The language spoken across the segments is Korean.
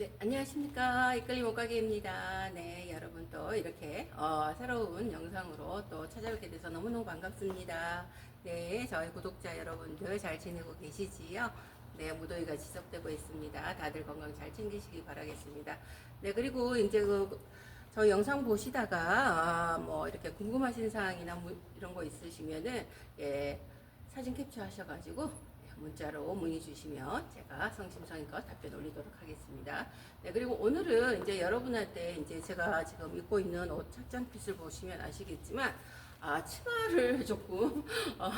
네, 안녕하십니까. 이끌림 옷가게입니다. 네, 여러분 또 이렇게 어, 새로운 영상으로 또 찾아뵙게 돼서 너무너무 반갑습니다. 네, 저희 구독자 여러분들 잘 지내고 계시지요? 네, 무더위가 지속되고 있습니다. 다들 건강 잘 챙기시기 바라겠습니다. 네, 그리고 이제 그, 저 영상 보시다가, 아, 뭐, 이렇게 궁금하신 사항이나 뭐 이런 거 있으시면은, 예, 사진 캡처 하셔가지고, 예, 문자로 문의 주시면 제가 성심성의껏 답변 올리도록 하겠습니다. 네, 그리고 오늘은 이제 여러분한테 이제 제가 지금 입고 있는 옷 착장핏을 보시면 아시겠지만, 아, 치마를 조금, 어,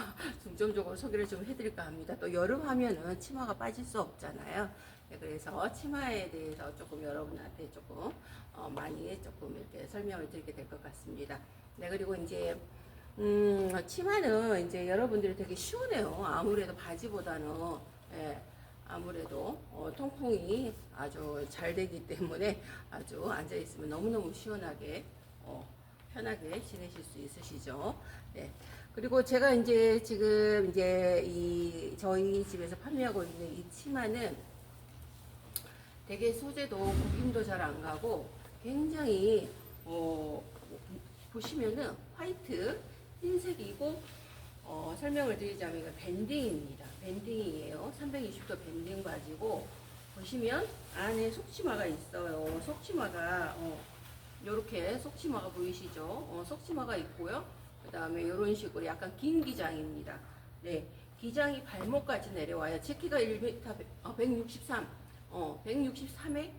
중점적으로 소개를 좀 해드릴까 합니다. 또 여름 하면은 치마가 빠질 수 없잖아요. 네, 그래서 치마에 대해서 조금 여러분한테 조금 어, 많이 조금 이렇게 설명을 드리게 될 것 같습니다. 네, 그리고 이제 음, 치마는 이제 여러분들이 되게 시원해요. 아무래도 바지보다는 예, 아무래도 어, 통풍이 아주 잘 되기 때문에 아주 앉아 있으면 너무너무 시원하게 어, 편하게 지내실 수 있으시죠. 네. 그리고 제가 이제 지금 이제 이 저희 집에서 판매하고 있는 이 치마는 되게 소재도 구김도 잘 안 가고 굉장히 어, 보시면은 화이트 흰색이고 어, 설명을 드리자면 이거 밴딩입니다. 밴딩이에요. 320도 밴딩 바지고 보시면 안에 속치마가 있어요. 속치마가 어, 이렇게 속치마가 보이시죠? 어, 속치마가 있고요. 그 다음에 이런 식으로 약간 긴 기장입니다. 네, 기장이 발목까지 내려와요. 제 키가 1m 163, 어, 163에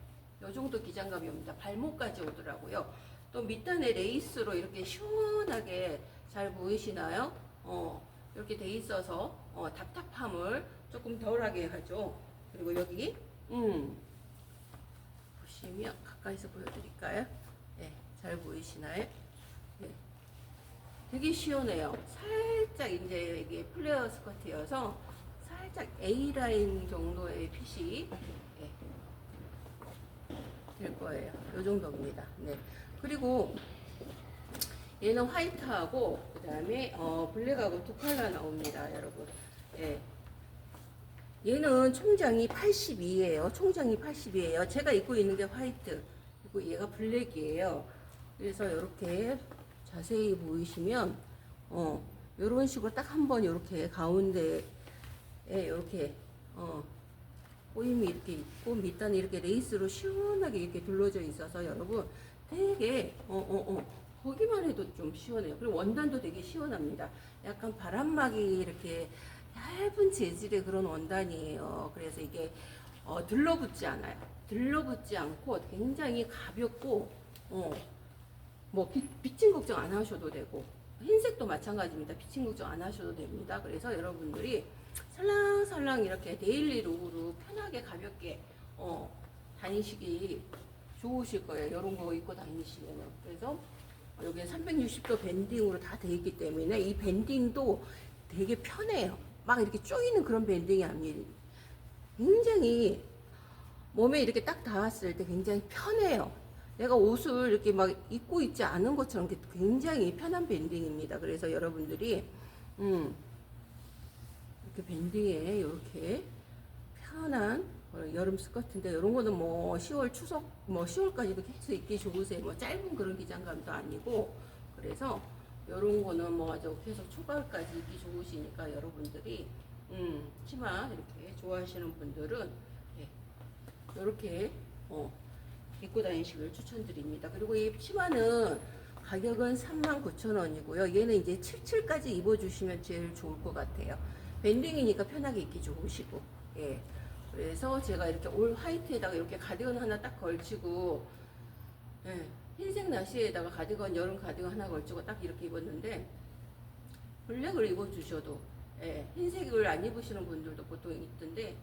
요 정도 기장감이 옵니다. 발목까지 오더라고요. 또 밑단에 레이스로 이렇게 시원하게 잘 보이시나요? 어, 이렇게 돼 있어서 어, 답답함을 조금 덜하게 하죠. 그리고 여기 음, 보시면 가까이서 보여드릴까요? 네, 잘 보이시나요? 네. 되게 시원해요. 살짝 이제 이게 플레어 스커트여서 살짝 A 라인 정도의 핏이 네, 될 거예요. 이 정도입니다. 네. 그리고 얘는 화이트하고 그 다음에 어, 블랙하고 두 컬러 나옵니다, 여러분. 예. 얘는 총장이 82예요. 총장이 80이에요. 제가 입고 있는 게 화이트. 그리고 얘가 블랙이에요. 그래서 이렇게 자세히 보이시면 어, 요런 식으로 딱 한 번 이렇게 가운데에 이렇게 어, 꼬임이 이렇게 있고 밑단에 이렇게 레이스로 시원하게 이렇게 둘러져 있어서 여러분 되게 어 어, 어, 보기만 해도 좀 시원해요. 그리고 원단도 되게 시원합니다. 약간 바람막이 이렇게 얇은 재질의 그런 원단이에요. 그래서 이게 어, 들러붙지 않아요. 들러붙지 않고 굉장히 가볍고 어, 뭐 비, 비침 걱정 안 하셔도 되고 흰색도 마찬가지입니다. 비침 걱정 안 하셔도 됩니다. 그래서 여러분들이 살랑살랑 이렇게 데일리 룩으로 편하게 가볍게 어, 다니시기 좋으실 거예요. 이런 거 입고 다니시면은. 그래서 여기는 360도 밴딩으로 다 돼 있기 때문에 이 밴딩도 되게 편해요. 막 이렇게 쪼이는 그런 밴딩이 아니에요. 굉장히 몸에 이렇게 딱 닿았을 때 굉장히 편해요. 내가 옷을 이렇게 막 입고 있지 않은 것처럼 굉장히 편한 밴딩입니다. 그래서 여러분들이 음, 이렇게 밴딩에 이렇게 편한 어, 여름 스커트인데 이런 거는 뭐 10월 추석 뭐 10월까지도 계속 입기 좋으세요. 뭐 짧은 그런 기장감도 아니고 그래서 이런 거는 뭐 아주 계속 초가을까지 입기 좋으시니까 여러분들이 음, 치마 이렇게 좋아하시는 분들은 예, 이렇게 어, 입고 다니시길 추천드립니다. 그리고 이 치마는 가격은 39,000원이고요. 얘는 이제 77까지 입어주시면 제일 좋을 것 같아요. 밴딩이니까 편하게 입기 좋으시고, 예. 그래서 제가 이렇게 올 화이트에다가 이렇게 가디건 하나 딱 걸치고, 예. 흰색 나시에다가 가디건, 여름 가디건 하나 걸치고 딱 이렇게 입었는데, 블랙을 입어주셔도, 예. 흰색을 안 입으시는 분들도 보통 있던데,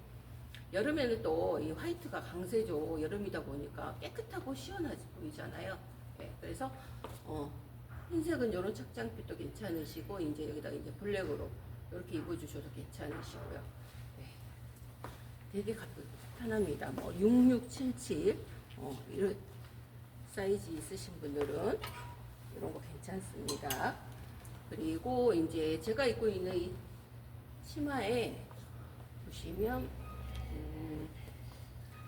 여름에는 또 이 화이트가 강세죠. 여름이다 보니까 깨끗하고 시원하지 보이잖아요. 네, 그래서 어, 흰색은 이런 착장핏도 괜찮으시고 이제 여기다가 이제 블랙으로 이렇게 입어주셔도 괜찮으시고요. 네, 되게 편합니다. 뭐 6677, 어, 이런 사이즈 있으신 분들은 이런 거 괜찮습니다. 그리고 이제 제가 입고 있는 이 치마에 보시면 음,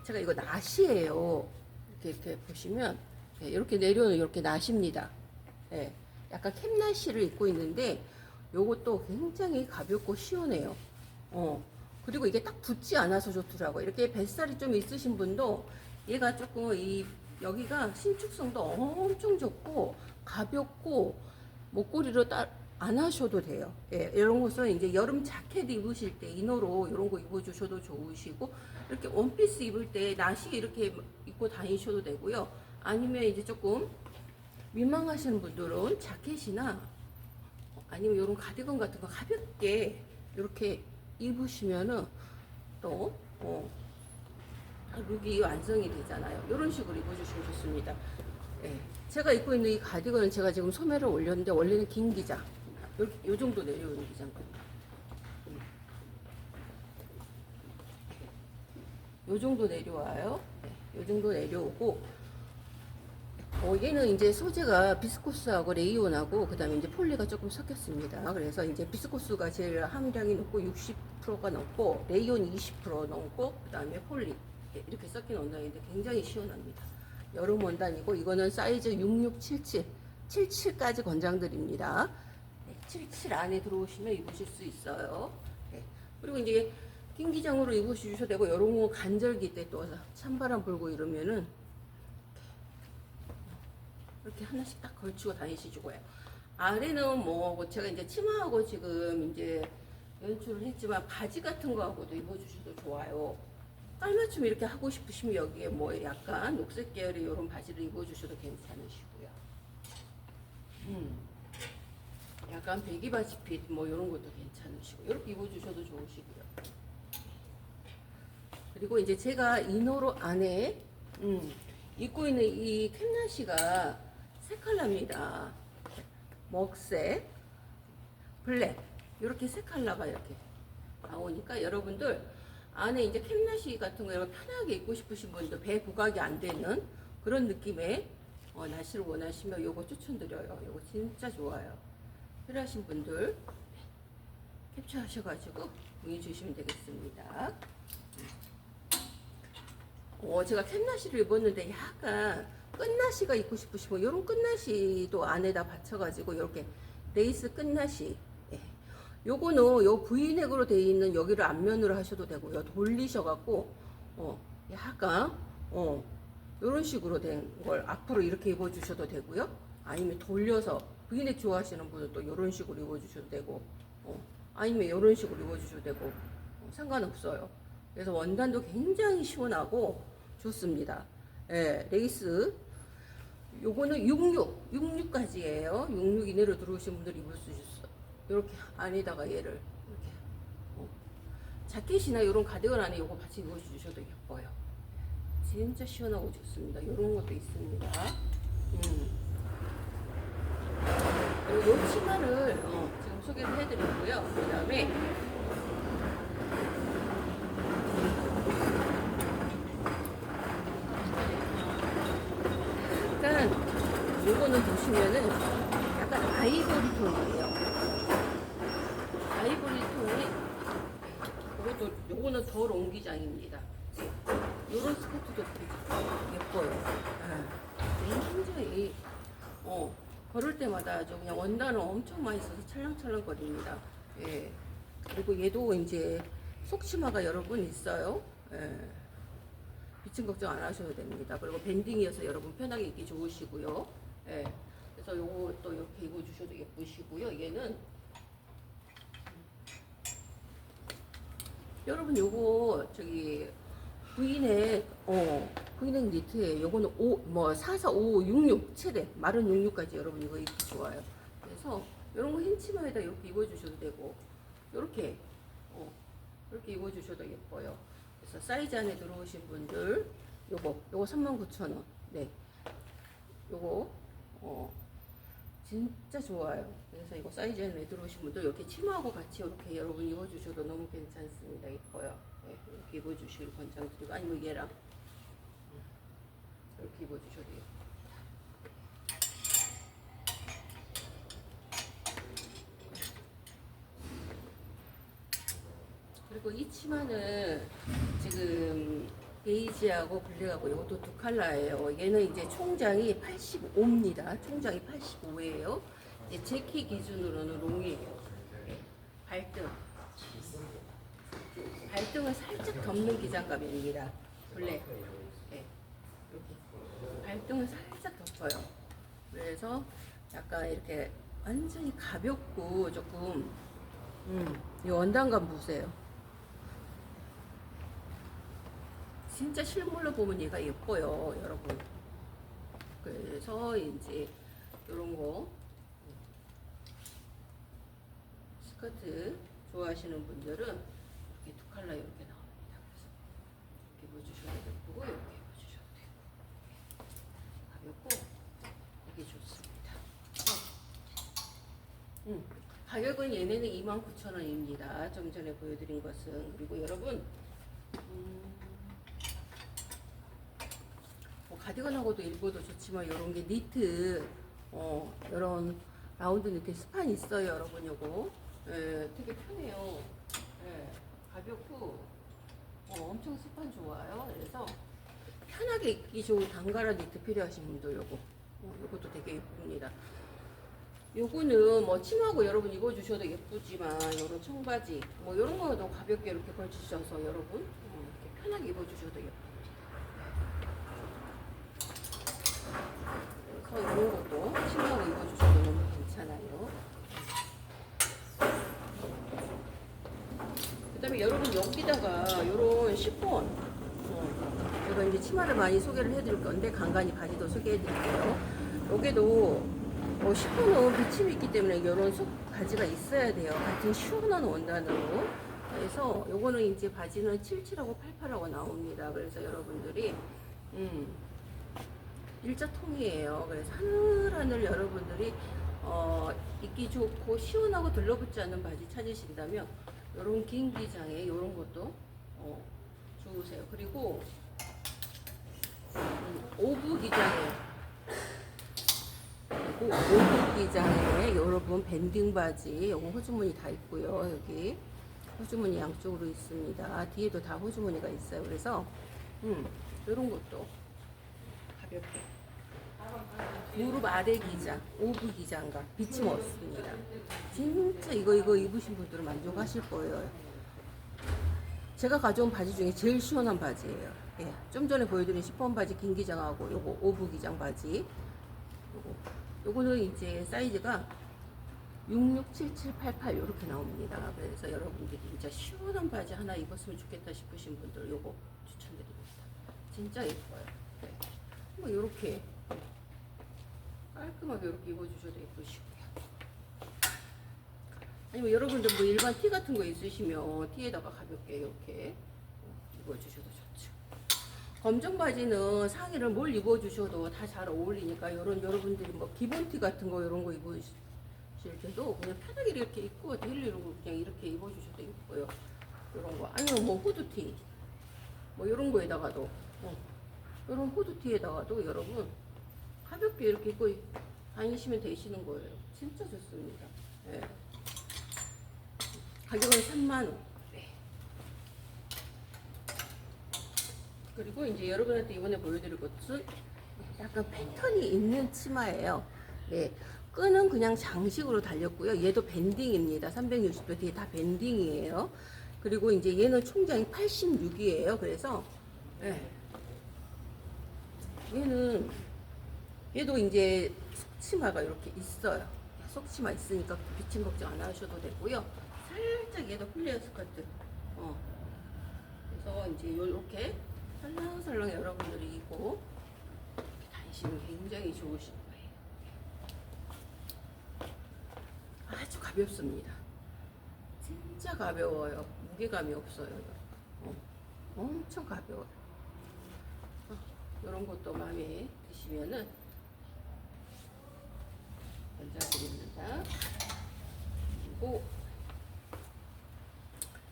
제가 이거 나시예요. 이렇게 이렇게 보시면 예, 이렇게 내려오는 이렇게 나시입니다. 예, 약간 캡나시를 입고 있는데 요것도 굉장히 가볍고 시원해요. 어. 그리고 이게 딱 붙지 않아서 좋더라고요. 이렇게 뱃살이 좀 있으신 분도 얘가 조금 이 여기가 신축성도 엄청 좋고 가볍고 목걸이로 따, 안 하셔도 돼요. 예, 이런 것은 이제 여름 자켓 입으실 때 이너로 이런 거 입어주셔도 좋으시고 이렇게 원피스 입을 때 나시 이렇게 입고 다니셔도 되고요. 아니면 이제 조금 민망하시는 분들은 자켓이나 아니면 이런 가디건 같은 거 가볍게 이렇게 입으시면은 또 어, 룩이 완성이 되잖아요. 이런 식으로 입어주시면 좋습니다. 예. 제가 입고 있는 이 가디건은 제가 지금 소매를 올렸는데 원래는 긴 기장, 요, 요 정도 내려오는 기장거든요. 음. 요 정도 내려와요. 네, 요 정도 내려오고 어, 얘는 이제 소재가 비스코스하고 레이온하고 그다음에 이제 폴리가 조금 섞였습니다. 그래서 이제 비스코스가 제일 함량이 높고 60%가 넘고 레이온 20% 넘고 그다음에 폴리 이렇게 섞인 원단인데 굉장히 시원합니다. 여름 원단이고 이거는 사이즈 6677 77까지 권장드립니다. 네, 77 안에 들어오시면 입으실 수 있어요. 네. 그리고 이제 긴 기장으로 입으셔도 되고 거 간절기 때 또 찬바람 불고 이러면은 이렇게 하나씩 딱 걸치고 다니시고요. 아래는 뭐 제가 이제 치마하고 지금 이제 연출을 했지만 바지 같은 거하고도 입어주셔도 좋아요. 깔맞춤 이렇게 하고 싶으시면 여기에 뭐 약간 녹색 계열의 이런 바지를 입어주셔도 괜찮으시고요. 음. 약간 배기 바지 핏 뭐 이런 것도 괜찮으시고 이렇게 입어주셔도 좋으시고요. 그리고 이제 제가 이너로 안에 음, 입고 있는 이 캡나시가 세 컬러입니다. 먹색, 블랙 이렇게 세 컬러가 이렇게 나오니까 여러분들 안에 이제 캡나시 같은 거 편하게 입고 싶으신 분들 배 부각이 안 되는 그런 느낌의 어, 나시를 원하시면 이거 추천드려요. 이거 진짜 좋아요. 필요하신 분들 캡처하셔가지고 문의 주시면 되겠습니다. 어, 제가 캡나시를 입었는데 약간 끝나시가 입고 싶으시면 이런 끝나시도 안에다 받쳐가지고 이렇게 레이스 끝나시 예. 요거는 요 V넥으로 되어 있는 여기를 앞면으로 하셔도 되고요 돌리셔갖고 어 약간 어 요런 식으로 된 걸 앞으로 이렇게 입어주셔도 되고요 아니면 돌려서 V넥 좋아하시는 분은 또 요런 식으로 입어주셔도 되고 어 아니면 요런 식으로 입어주셔도 되고 어, 상관없어요 그래서 원단도 굉장히 시원하고 좋습니다. 예, 레이스. 요거는 66, 66까지예요. 66 이내로 들어오신 분들 입을 수 있어. 이렇게 안에다가 얘를 이렇게 어. 자켓이나 이런 가디건 안에 요거 같이 입어 주셔도 예뻐요. 진짜 시원하고 좋습니다. 이런 것도 있습니다. 음. 요 치마를 어, 지금 소개를 해드렸고요. 그 다음에 약간 요거는 보시면은 약간 아이보리 톤이에요. 아이보리 톤이 이것도 요거는 덜 옹기장입니다. 요런 스커트도 예뻐요. 아, 굉장히 어 걸을 때마다 아주 그냥 원단을 엄청 많이 써서 찰랑찰랑 거립니다. 예. 그리고 얘도 이제 속치마가 여러 분 있어요. 예. 비침 걱정 안 하셔도 됩니다. 그리고 밴딩이어서 여러분 편하게 입기 좋으시고요. 예. 그래서 요거 또 이렇게 입어주셔도 예쁘시고요. 얘는 여러분 요거 저기 V넥 어 V넥 니트에 요거는 5, 뭐 44, 5, 66 최대 마른 66까지 여러분 이거 입기 좋아요. 그래서 요런 거 흰 치마에다 이렇게 입어주셔도 되고 요렇게 어 이렇게 입어주셔도 예뻐요. 그래서 사이즈 안에 들어오신 분들 요거 요거 39,000원 네 요거 어 진짜 좋아요. 그래서 이거 사이즈 안에 들어오신 분들 이렇게 치마하고 같이 이렇게 여러분 입어주셔도 너무 괜찮습니다. 예뻐요. 네, 이렇게 입어주시길 권장드리고 아니면 얘랑 음, 이렇게 입어주셔도 예뻐요. 그리고 이 치마는 지금 베이지하고 블랙하고 이것도 두 컬러예요. 얘는 이제 총장이 85입니다. 총장이 85예요. 이제 제키 기준으로는 롱이에요. 네. 발등. 발등을 살짝 덮는 기장감입니다. 블랙. 네. 발등을 살짝 덮어요. 그래서 약간 이렇게 완전히 가볍고 조금 음, 이 원단감 보세요. 진짜 실물로 보면 얘가 예뻐요, 여러분. 그래서 이제 이런 거 스커트 좋아하시는 분들은 이렇게 두 컬러 이렇게 나옵니다. 이렇게 입어주셔도 예쁘고 이렇게 입어주셔도 되고 가볍고 이게 좋습니다. 어. 음, 가격은 얘네는 29,000원입니다. 좀 전에 보여드린 것은 그리고 여러분 음, 뭐 가디건하고도 입어도 좋지만 이런 게 니트 어 이런 라운드 니트 스판 있어요 여러분 요거. 예, 되게 편해요. 예, 가볍고 어, 엄청 스판 좋아요. 그래서 편하게 입기 좋은 단가라 니트 필요하신 분들 요거. 어, 요것도 되게 예쁩니다. 요거는 뭐 치마하고 여러분 입어주셔도 예쁘지만 요런 청바지 뭐 요런 거도 가볍게 이렇게 걸치셔서 여러분 어, 이렇게 편하게 입어주셔도 예뻐요 그래서 이런 것도 치마로 입어주셔도 너무 괜찮아요. 그 다음에 여러분 여기다가 이런 시폰 어, 제가 이제 치마를 많이 소개를 해드릴 건데 간간히 바지도 소개해드릴게요. 여기도 뭐 시폰은 비침이 있기 때문에 이런 속 바지가 있어야 돼요. 같은 시원한 원단으로. 그래서 요거는 이제 바지는 77하고 88하고 나옵니다. 그래서 여러분들이 음, 일자통이에요. 그래서 하늘하늘 여러분들이 어, 입기 좋고 시원하고 들러붙지 않는 바지 찾으신다면 이런 긴 기장에 이런 것도 어, 좋으세요. 그리고 음, 오브 기장에 오브 기장에 여러분 밴딩 바지 요거 호주머니 다 있고요. 여기 호주머니 양쪽으로 있습니다. 뒤에도 다 호주머니가 있어요. 그래서 음, 이런 것도 가볍게 무릎 아래 기장, 오브 기장과 비침 없습니다. 진짜 이거 이거 입으신 분들은 만족하실 거예요. 제가 가져온 바지 중에 제일 시원한 바지예요. 예, 좀 전에 보여드린 시폰 바지 긴 기장하고 요거 오브 기장 바지. 요거 요거는 이제 사이즈가 667788 이렇게 나옵니다. 그래서 여러분들이 진짜 시원한 바지 하나 입었으면 좋겠다 싶으신 분들 요거 추천드립니다. 진짜 예뻐요. 네. 뭐 이렇게 깔끔하게 이렇게 입어주셔도 예쁘시고요. 아니면 여러분들 뭐 일반 티 같은 거 있으시면 티에다가 가볍게 이렇게 입어주셔도 좋죠. 검정 바지는 상의를 뭘 입어주셔도 다 잘 어울리니까 이런 여러분들이 뭐 기본 티 같은 거 이런 거 입으실 때도 그냥 편하게 이렇게 입고 데일리로 그냥 이렇게 입어주셔도 예뻐요. 이런 거 아니면 뭐 후드티 뭐 이런 거에다가도 어. 이런 후드티에다가도 여러분 가볍게 이렇게 입고 다니시면 되시는 거예요. 진짜 좋습니다. 예. 가격은 3만원. 네. 그리고 이제 여러분한테 이번에 보여드릴 것은 약간 패턴이 있는 치마예요. 네. 끈은 그냥 장식으로 달렸고요. 얘도 밴딩입니다. 360도 뒤에 다 밴딩이에요. 그리고 이제 얘는 총장이 86이에요. 그래서, 네. 얘는 얘도 이제 속치마가 이렇게 있어요. 속치마 있으니까 비침 걱정 안 하셔도 되고요. 살짝 얘도 플레어 스커트. 어. 그래서 이제 이렇게 살랑살랑 여러분들이 입고 다니시면 굉장히 좋으실 거예요. 아주 가볍습니다. 진짜 가벼워요. 무게감이 없어요. 어. 엄청 가벼워요. 이런 것도 마음에 드시면은 연장드립니다. 그리고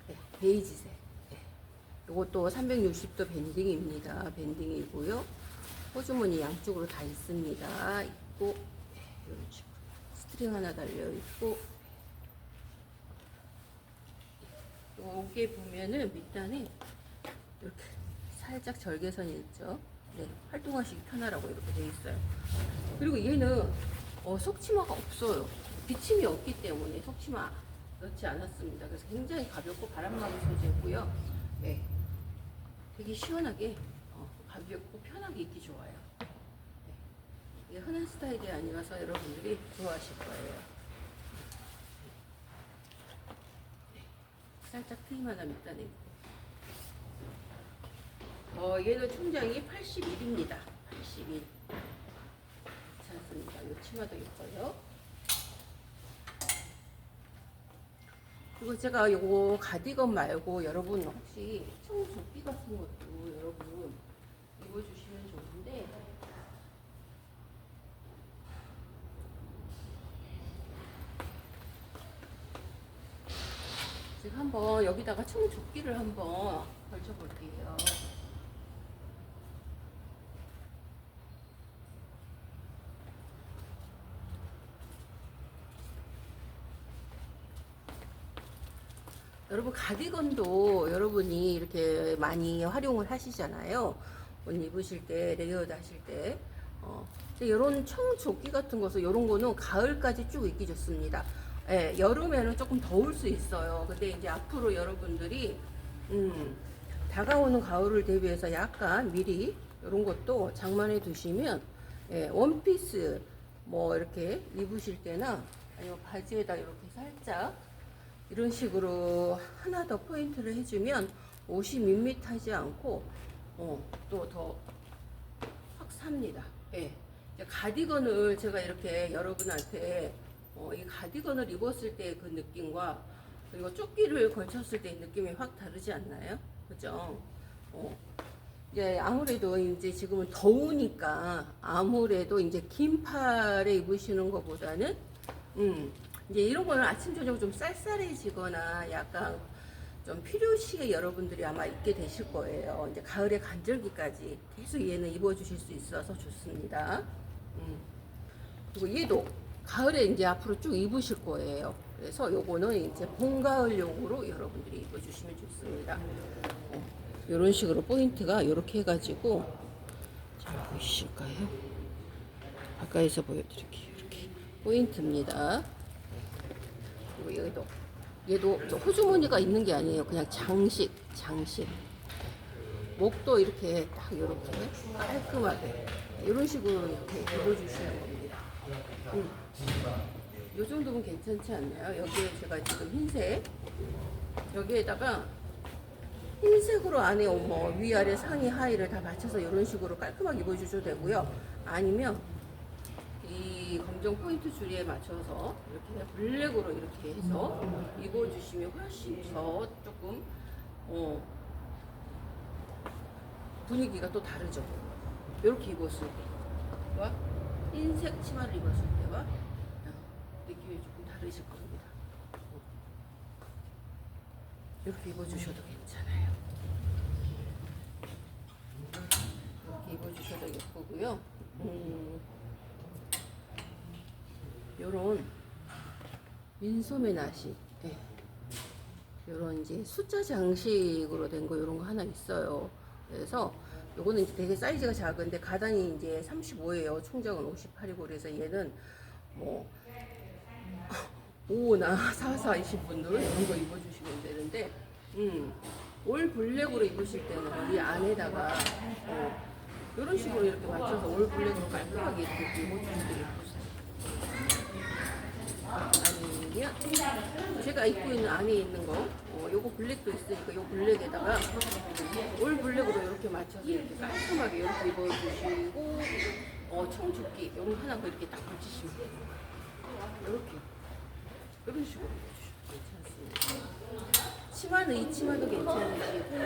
네, 베이지색. 네. 이것도 360도 밴딩입니다. 밴딩이고요. 호주머니 양쪽으로 다 있습니다. 있고 네, 이런 식으로 스트링 하나 달려 있고 요게 보면은 밑단에 이렇게 살짝 절개선이 있죠. 네, 활동하시기 편하라고 이렇게 돼 있어요. 그리고 얘는 어, 속치마가 없어요. 비침이 없기 때문에 속치마 넣지 않았습니다. 그래서 굉장히 가볍고 바람막이 소재고요. 네, 되게 시원하게 어, 가볍고 편하게 입기 좋아요. 네, 흔한 스타일이 아니라서 여러분들이 좋아하실 거예요. 네, 살짝 트임 하나 밑단에. 어, 얘는 총장이 81입니다. 81. 괜찮습니다. 요 치마도 예뻐요. 그리고 제가 요거 가디건 말고 여러분 혹시 청조끼 같은 것도 여러분 입어주시면 좋은데 지금 한번 여기다가 청조끼를 한번 걸쳐볼게요. 가디건도 여러분이 이렇게 많이 활용을 하시잖아요. 옷 입으실 때 레이어드 하실 때. 어, 이런 청조끼 같은 것은 이런 거는 가을까지 쭉 입기 좋습니다. 예, 여름에는 조금 더울 수 있어요. 근데 이제 앞으로 여러분들이 음, 다가오는 가을을 대비해서 약간 미리 이런 것도 장만해 두시면 예, 원피스 뭐 이렇게 입으실 때나 아니면 바지에다 이렇게 살짝 이런 식으로 하나 더 포인트를 해주면 옷이 밋밋하지 않고 어, 또 더 확 삽니다. 예. 가디건을 제가 이렇게 여러분한테 어, 이 가디건을 입었을 때 그 느낌과 그리고 조끼를 걸쳤을 때 느낌이 확 다르지 않나요? 그죠? 어. 이제 아무래도 이제 지금은 더우니까 아무래도 이제 긴 팔에 입으시는 것보다는 음, 이제 이런 거는 아침 저녁 좀 쌀쌀해지거나 약간 좀 필요시에 여러분들이 아마 입게 되실 거예요. 이제 가을에 간절기까지 계속 얘는 입어주실 수 있어서 좋습니다. 음. 그리고 얘도 가을에 이제 앞으로 쭉 입으실 거예요. 그래서 요거는 이제 봄 가을용으로 여러분들이 입어주시면 좋습니다. 어, 이런 식으로 포인트가 이렇게 해가지고 잘 보이실까요? 가까이서 보여드릴게요. 이렇게 포인트입니다. 그리고 여기도 얘도 저 호주머니가 있는 게 아니에요. 그냥 장식, 장식. 목도 이렇게 딱 이렇게 깔끔하게 이런 식으로 이렇게 입어주시는 겁니다. 음. 요 정도면 괜찮지 않나요? 여기에 제가 지금 흰색 여기에다가 흰색으로 안에 뭐 위아래 상의 하의를 다 맞춰서 이런 식으로 깔끔하게 입어주셔도 되고요. 아니면 이 검정 포인트 줄이에 맞춰서 이렇게 블랙으로 이렇게 해서 입어주시면 훨씬 더 조금 어, 분위기가 또 다르죠. 이렇게 입었을 때와 흰색 치마를 입었을 때와 어, 느낌이 조금 다르실 겁니다. 이렇게 입어주셔도 괜찮아요. 이렇게 입어주셔도 예쁘고요. 음, 요런 민소매 나시 예. 요런 이제 숫자 장식으로 된 거 요런 거 하나 있어요. 그래서 요거는 이제 되게 사이즈가 작은데 가당이 이제 35예요. 총장은 58이고 그래서 얘는 뭐 5나 44이신 분들 이런 거 입어주시면 되는데 음, 올 블랙으로 입으실 때는 이 안에다가 어, 이런 식으로 이렇게 맞춰서 올 블랙으로 깔끔하게 입어주시면 예쁘세 요. 아니면 제가 입고 있는 안에 있는 거. 어, 요거 블랙도 있으니까 요 블랙에다가 올 블랙으로 이렇게 맞춰서 이렇게 깔끔하게 이렇게 입어주시고 어, 청조끼 요거 하나 더 이렇게 딱 붙이시면 이렇게. 이런 식으로 괜찮습니다. 치마는 이 치마도 괜찮으시고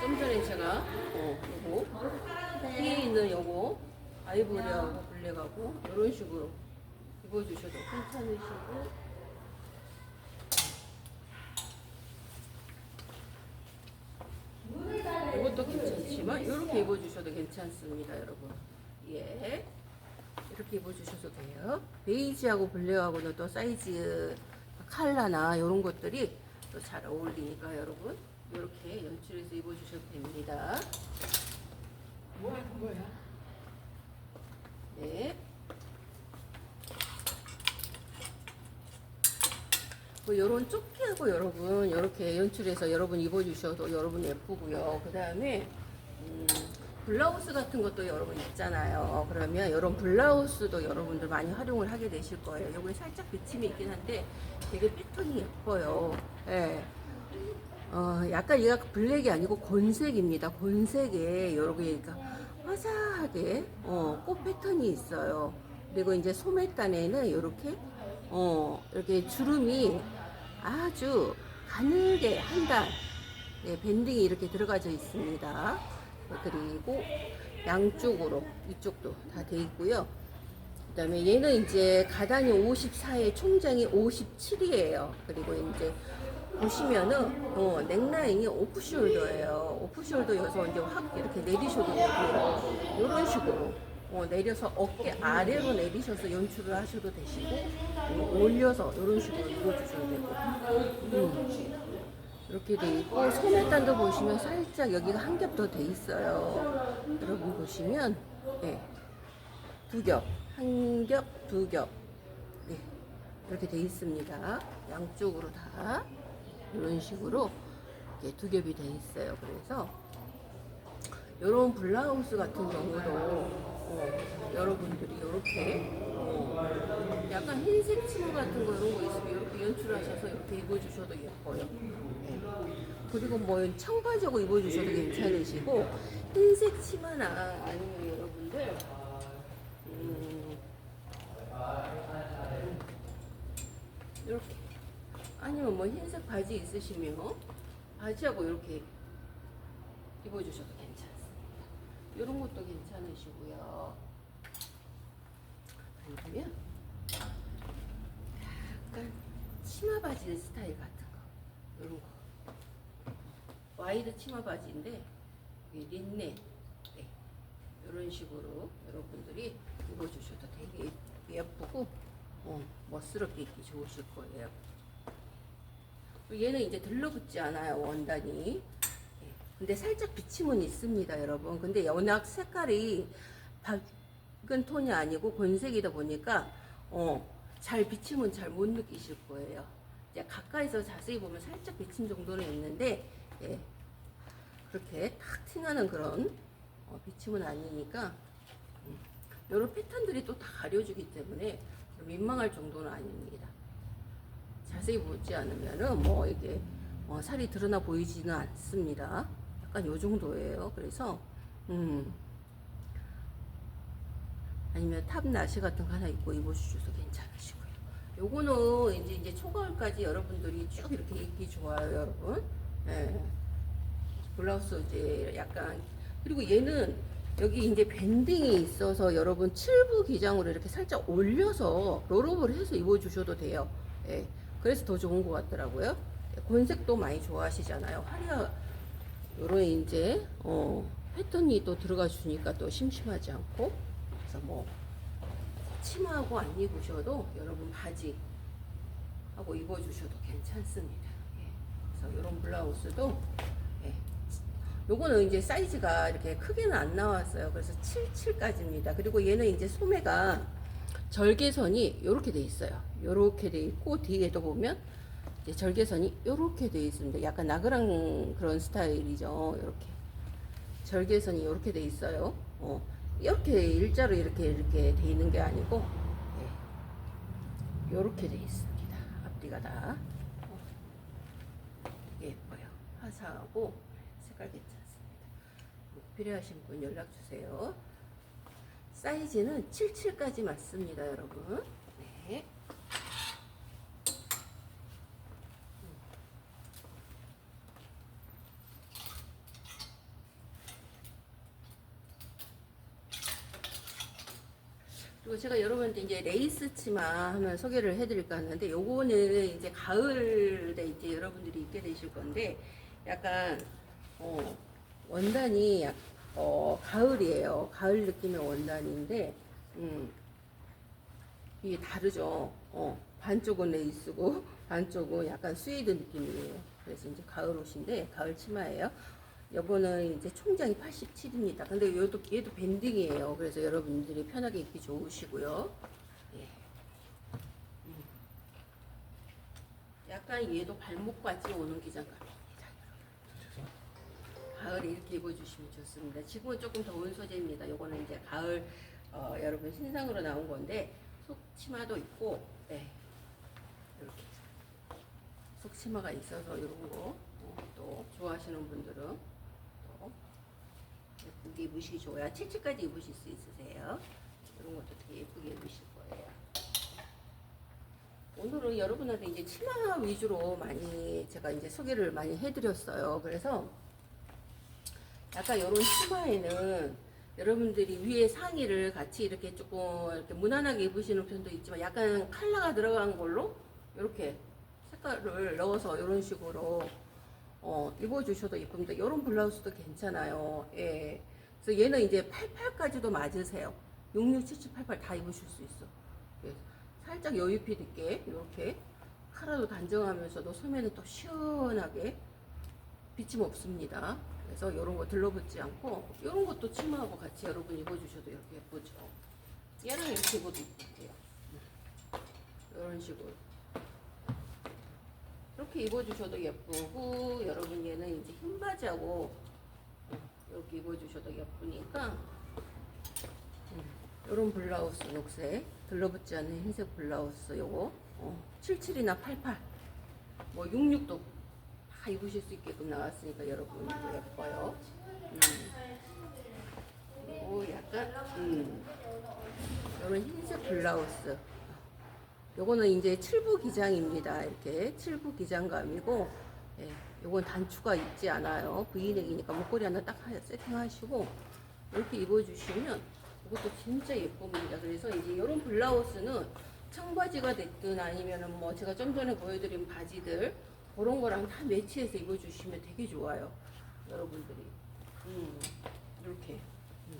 좀 전에 제가 어, 요거 뒤에 있는 요거 아이보리하고 블랙하고 이런 식으로 입어주셔도 괜찮으시고 이것도 괜찮지만 이렇게 입어주셔도 괜찮습니다 여러분 예 이렇게 입어주셔도 돼요 베이지하고 블랙하고는 또 사이즈 컬러나 이런 것들이 또 잘 어울리니까 여러분 이렇게 연출해서 입어주셔도 됩니다. 뭐 하는 거야? 네. 뭐 요런 조끼하고 여러분 이렇게 연출해서 여러분 입어주셔도 여러분 예쁘고요. 그 다음에 음, 블라우스 같은 것도 여러분 있잖아요. 그러면 이런 블라우스도 여러분들 많이 활용을 하게 되실 거예요. 요게 살짝 비침이 있긴 한데 되게 패턴이 예뻐요. 예. 어, 약간 얘가 블랙이 아니고 곤색입니다. 곤색에 여러분 그러니까 화사하게 어, 꽃 패턴이 있어요. 그리고 이제 소매단에는 이렇게 어, 이렇게 주름이 아주 가늘게 한 단, 네, 밴딩이 이렇게 들어가져 있습니다. 그리고 양쪽으로 이쪽도 다 돼 있고요. 그 다음에 얘는 이제 가단이 54에 총장이 57이에요. 그리고 이제 보시면은 어, 넥라인이 오프숄더예요. 오프숄더여서 이제 확 이렇게 내리셔도 되고요. 이런 식으로 어, 내려서 어깨 아래로 내리셔서 연출을 하셔도 되시고 어, 올려서 이런 식으로 입어주셔도 되고 음. 이렇게 돼 있고 소매단도 보시면 살짝 여기가 한 겹 더 돼 있어요. 여러분 보시면 네. 두 겹, 한 겹, 두 겹. 네. 이렇게 돼 있습니다. 양쪽으로 다 이런 식으로 이렇게 두 겹이 돼 있어요. 그래서 이런 블라우스 같은 경우도 어, 여러분들이 이렇게 어, 약간 흰색 치마 같은 거 이런 거 있으면 이렇게 연출하셔서 이렇게 입어주셔도 예뻐요. 네. 그리고 뭐 청바지하고 입어주셔도 괜찮으시고 흰색 치마나 아니면 여러분들 음, 이렇게 아니면 뭐 흰색 바지 있으시면 바지하고 이렇게 입어주셔도 괜찮습니다. 이런 것도 괜찮으시고요. 아니면 약간 치마 바지 스타일 같은 거 이런 거 와이드 치마 바지인데 린넨 네. 이런 식으로 여러분들이 입어주셔도 되게 예쁘고 어, 멋스럽게 입기 좋으실 거예요. 얘는 이제 들러붙지 않아요 원단이. 예. 근데 살짝 비침은 있습니다, 여러분. 근데 워낙 색깔이 밝은 톤이 아니고 곤색이다 보니까 어, 잘 비침은 잘 못 느끼실 거예요. 이제 가까이서 자세히 보면 살짝 비침 정도는 있는데 예. 그렇게 탁 티나는 그런 어, 비침은 아니니까 이런 패턴들이 또 다 가려주기 때문에 민망할 정도는 아닙니다. 자세히 보지 않으면은 뭐 이게 어, 살이 드러나 보이지는 않습니다. 약간 요 정도예요. 그래서 음 아니면 탑 나시 같은 거 하나 입고 입어주셔도 괜찮으시고요. 요거는 이제 이제 초가을까지 여러분들이 쭉 이렇게 입기 좋아요, 여러분. 예. 블라우스 이제 약간 그리고 얘는 여기 이제 밴딩이 있어서 여러분 칠부 기장으로 이렇게 살짝 올려서 롤업을 해서 입어주셔도 돼요. 예. 그래서 더 좋은 것 같더라고요. 곤색도 많이 좋아하시잖아요. 화려 요런 이제 어, 패턴이 또 들어가 주니까 또 심심하지 않고 그래서 뭐 치마하고 안 입으셔도 여러분 바지 하고 입어주셔도 괜찮습니다. 예. 그래서 이런 블라우스도 예. 요거는 이제 사이즈가 이렇게 크게는 안 나왔어요. 그래서 77까지입니다. 그리고 얘는 이제 소매가 절개선이 이렇게 돼 있어요. 이렇게 돼 있고 뒤에도 보면 이제 절개선이 이렇게 돼 있습니다. 약간 나그랑 그런 스타일이죠. 이렇게 절개선이 이렇게 돼 있어요. 어, 이렇게 일자로 이렇게 이렇게 돼 있는 게 아니고 예. 이렇게 돼 있습니다. 앞뒤가 다 어, 예뻐요. 화사하고 색깔 괜찮습니다. 뭐 필요하신 분 연락 주세요. 사이즈는 77까지 맞습니다, 여러분. 네. 그리고 제가 여러분한테 이제 레이스 치마 하면 소개를 해드릴까 하는데 요거는 이제 가을에 이제 여러분들이 입게 되실 건데 약간 어, 원단이 약- 어, 가을이에요. 가을 느낌의 원단인데 음, 이게 다르죠. 어, 반쪽은 레이스고 반쪽은 약간 스웨이드 느낌이에요. 그래서 이제 가을 옷인데 가을 치마예요. 요거는 이제 총장이 87입니다. 근데 얘도 얘도 밴딩이에요. 그래서 여러분들이 편하게 입기 좋으시고요. 예. 음. 약간 얘도 발목까지 오는 기장감입니다. 가을에 이렇게 입어주시면 좋습니다. 지금은 조금 더운 소재입니다. 요거는 이제 가을 어, 여러분 신상으로 나온 건데 속 치마도 있고 네. 이렇게 속 치마가 있어서 이런 거 또 좋아하시는 분들은 또 예쁘게 입으시기 좋아요. 77까지 입으실 수 있으세요. 이런 것도 되게 예쁘게 입으실 거예요. 오늘은 여러분한테 이제 치마 위주로 많이 제가 이제 소개를 많이 해드렸어요. 그래서 약간 이런 치마에는 여러분들이 위에 상의를 같이 이렇게 조금 이렇게 무난하게 입으시는 편도 있지만 약간 컬러가 들어간 걸로 이렇게 색깔을 넣어서 이런 식으로 어, 입어주셔도 예쁩니다. 이런 블라우스도 괜찮아요. 예. 그래서 얘는 이제 88까지도 맞으세요. 66, 77, 88 다 입으실 수 있어. 예. 살짝 여유핏 있게 이렇게 카라도 단정하면서도 소매는 또 시원하게 비침 없습니다. 그래서 이런 거 들러붙지 않고 이런 것도 치마하고 같이 여러분 입어주셔도 이렇게 예쁘죠. 얘랑 이렇게 입어도 예쁘고요. 이런 식으로 이렇게 입어주셔도 예쁘고 여러분 얘는 이제 흰 바지하고 이렇게 입어주셔도 예쁘니까 이런 블라우스 녹색 들러붙지 않는 흰색 블라우스 요거 어, 77이나 88 뭐 66도 다 입으실 수 있게끔 나왔으니까 여러분 이거 예뻐요. 음. 그리고 약간 음. 이런 흰색 블라우스. 요거는 이제 칠부 기장입니다. 이렇게 칠부 기장감이고, 예, 요건 단추가 있지 않아요. V넥이니까 목걸이 하나 딱 하- 세팅하시고 이렇게 입어주시면 이것도 진짜 예쁩니다. 그래서 이제 이런 블라우스는 청바지가 됐든 아니면은 뭐 제가 좀 전에 보여드린 바지들 그런 거랑 다 매치해서 입어주시면 되게 좋아요. 여러분들이. 음, 이렇게. 음.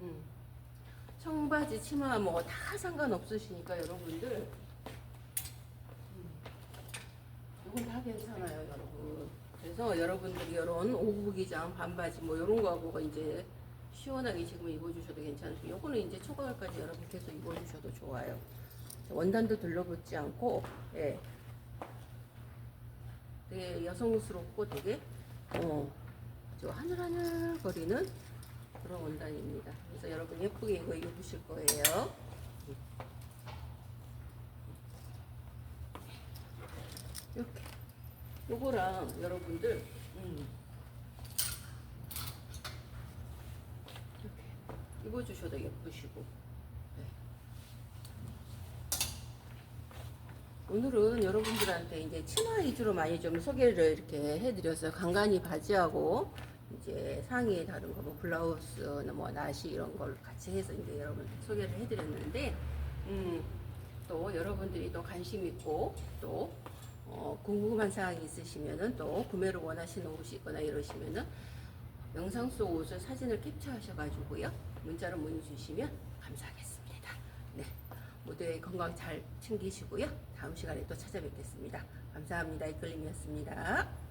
음. 청바지, 치마 뭐 다 상관없으시니까 여러분들. 음. 이건 다 괜찮아요, 여러분. 그래서 여러분들이 이런 오부기장, 반바지 뭐 이런 거하고 이제 시원하게 지금 입어주셔도 괜찮고 요거는 이제 초가을까지 여러분 계속 입어주셔도 좋아요. 원단도 들러붙지 않고 예. 되게 여성스럽고 되게 어, 저 하늘하늘 거리는 그런 원단입니다. 그래서 여러분 예쁘게 이거 입으실 거예요. 이렇게 요거랑 여러분들 음. 이렇게 입어주셔도 예쁘시고 네. 오늘은 여러분들한테 이제 치마 위주로 많이 좀 소개를 이렇게 해드렸어요. 간간히 바지하고 이제 상의에 다른 거 뭐 블라우스나 뭐 나시 이런 걸 같이 해서 이제 여러분 소개를 해드렸는데 음, 또 여러분들이 또 관심 있고 또 어, 궁금한 사항이 있으시면은 또 구매를 원하시는 옷이 있거나 이러시면은 영상 속 옷을 사진을 캡처하셔가지고요 문자로 문의 주시면 감사하겠습니다. 네, 모두의 건강 잘 챙기시고요 다음 시간에 또 찾아뵙겠습니다. 감사합니다. 이끌림이었습니다.